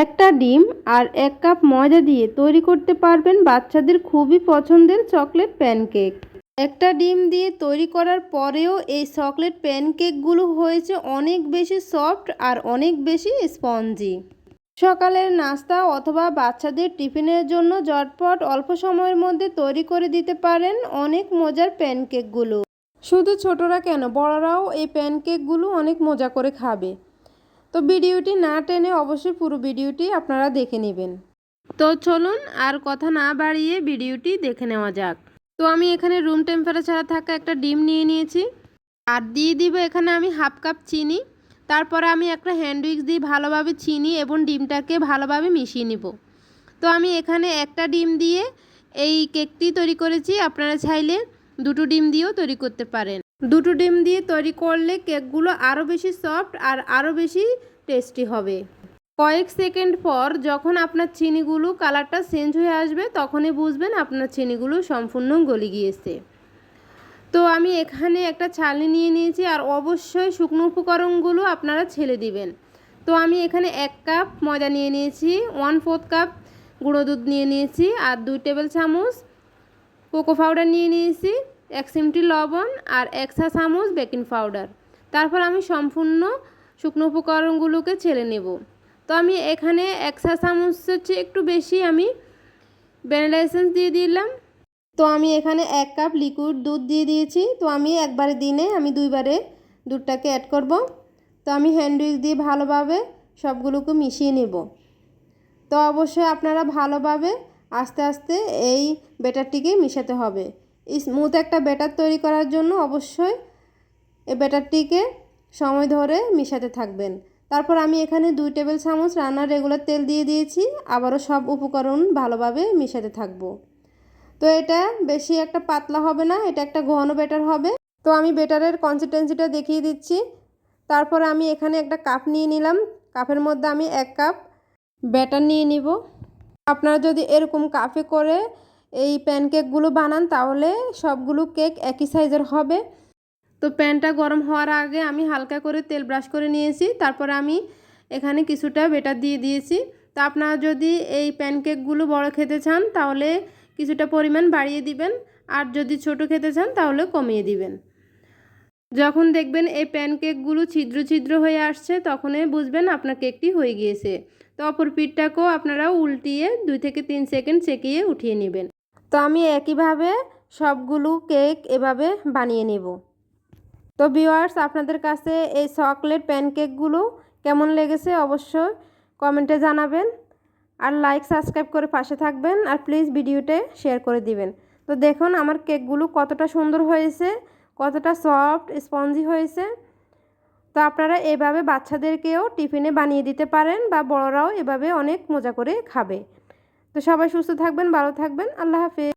একটা ডিম আর এক কাপ ময়দা দিয়ে তৈরি করতে পারবেন বাচ্চাদের খুবই পছন্দের চকলেট প্যানকেক। একটা ডিম দিয়ে তৈরি করার পরেও এই চকলেট প্যানকেকগুলো হয়েছে অনেক বেশি সফট আর অনেক বেশি স্পঞ্জি। সকালের নাস্তা অথবা বাচ্চাদের টিফিনের জন্য জটপট অল্প সময়ের মধ্যে তৈরি করে দিতে পারেন অনেক মজার প্যানকেকগুলো। শুধু ছোটরা কেন, বড়রাও এই প্যানকেকগুলো অনেক মজা করে খাবে। তো ভিডিওটি না টেনে অবশ্যই পুরো ভিডিওটি আপনারা দেখে নেবেন। তো চলুন আর কথা না বাড়িয়ে ভিডিওটি দেখে নেওয়া যাক। তো আমি এখানে রুম টেম্পারেচারে থাকা একটা ডিম নিয়ে নিয়েছি। আর দিয়ে দিব এখানে আমি হাফ কাপ চিনি। তারপরে আমি একটা হ্যান্ড উইক্স দিয়ে ভালোভাবে চিনি এবং ডিমটাকে ভালোভাবে মিশিয়ে নিব। তো আমি এখানে একটা ডিম দিয়ে এই কেকটি তৈরি করেছি। আপনারা চাইলে দুটো ডিম দিয়েও তৈরি করতে পারেন। দুটো ডিম দিয়ে তৈরি করলে কেকগুলো আরও বেশি সফট আর আরও বেশি টেস্টি হবে। কয়েক সেকেন্ড পর যখন আপনার চিনিগুলো কালারটা চেঞ্জ হয়ে আসবে, তখনই বুঝবেন আপনার চিনিগুলো সম্পূর্ণ গলে গিয়েছে। তো আমি এখানে একটা ছালনি নিয়ে নিয়েছি আর অবশ্যই শুকনো উপকরণগুলো আপনারা ছেলে দিবেন। তো আমি এখানে এক কাপ ময়দা নিয়ে নিয়েছি ওয়ান ফোর্থ কাপ গুঁড়ো দুধ নিয়ে নিয়েছি আর দুই টেবিল চামচ কোকো পাউডার নিয়ে নিয়েছি, এক চিমটি লবণ আর এক চা চামচ বেকিং পাউডার তারপর আমি সম্পূর্ণ শুকনো উপকরণগুলোকে ছেলে নেব। তো আমি এখানে এক চা চামচের চেয়ে একটু বেশি আমি ভ্যানিলা দিয়ে দিলাম। তো আমি এখানে এক কাপ লিকুইড দুধ দিয়ে দিয়েছি। তো আমি একবারে দিনে আমি দুইবারে দুধটাকে অ্যাড করব। তো আমি হ্যান্ড উইক্স দিয়ে ভালোভাবে সবগুলোকে মিশিয়ে নেব। তো অবশ্যই আপনারা ভালোভাবে আস্তে আস্তে এই ব্যাটারটিকে মিশাতে হবে। স্মুথ একটা ব্যাটার তৈরি করার জন্য অবশ্যই এই ব্যাটারটিকে সময় ধরে মিশাতে থাকবেন। তারপর আমি এখানে দুই টেবিল চামচ রান্নার রেগুলার তেল দিয়ে দিয়েছি। আবারও সব উপকরণ ভালোভাবে মিশাতে থাকব। তো এটা বেশি একটা পাতলা হবে না, এটা একটা ঘন বেটার হবে। তো আমি বেটারের কনসিস্টেন্সিটা দেখিয়ে দিচ্ছি। তারপর আমি এখানে একটা কাপ নিয়ে নিলাম। কাপের মধ্যে আমি এক কাপ ব্যাটার নিয়ে নিব। আপনারা যদি এরকম কাপে করে এই প্যানকেকগুলো বানান, তাহলে সবগুলো কেক একই সাইজের হবে। তো প্যানটা গরম হওয়ার আগে আমি হালকা করে তেল ব্রাশ করে নিয়েছি, তারপর আমি এখানে কিছুটা বেটার দিয়ে দিয়েছি। তো আপনারা যদি এই প্যানকেকগুলো বড় খেতে চান, তাহলে কিছুটা পরিমাণ বাড়িয়ে দিবেন, আর যদি ছোট খেতে চান, তাহলে কমিয়ে দিবেন। যখন দেখবেন এই প্যানকেকগুলো ছিদ্র ছিদ্র হয়ে আসছে, তখনই বুঝবেন আপনার কেকটি হয়ে গিয়েছে। তো অপর পিঠটাকেও আপনারা উল্টিয়ে দুই থেকে তিন সেকেন্ড চেকিয়ে উঠিয়ে নেবেন। তো আমি একইভাবে সবগুলো কেক এভাবে বানিয়ে নেব। তো ভিওয়ার্স আপনাদের কাছে এই চকলেট প্যানকেকগুলো কেমন লেগেছে অবশ্যই কমেন্টে জানাবেন। আর লাইক, সাবস্ক্রাইব করে পাশে থাকবেন আর প্লিজ ভিডিওতে শেয়ার করে দিবেন। তো দেখুন আমার কেকগুলো কতটা সুন্দর হয়েছে, কতটা সফট, স্পঞ্জি হয়েছে। তো আপনারা এভাবে বাচ্চাদেরকেও টিফিনে বানিয়ে দিতে পারেন বা বড়রাও এভাবে অনেক মজা করে খাবে। তো সবাই সুস্থ থাকবেন, ভালো থাকবেন। আল্লাহ হাফেজ।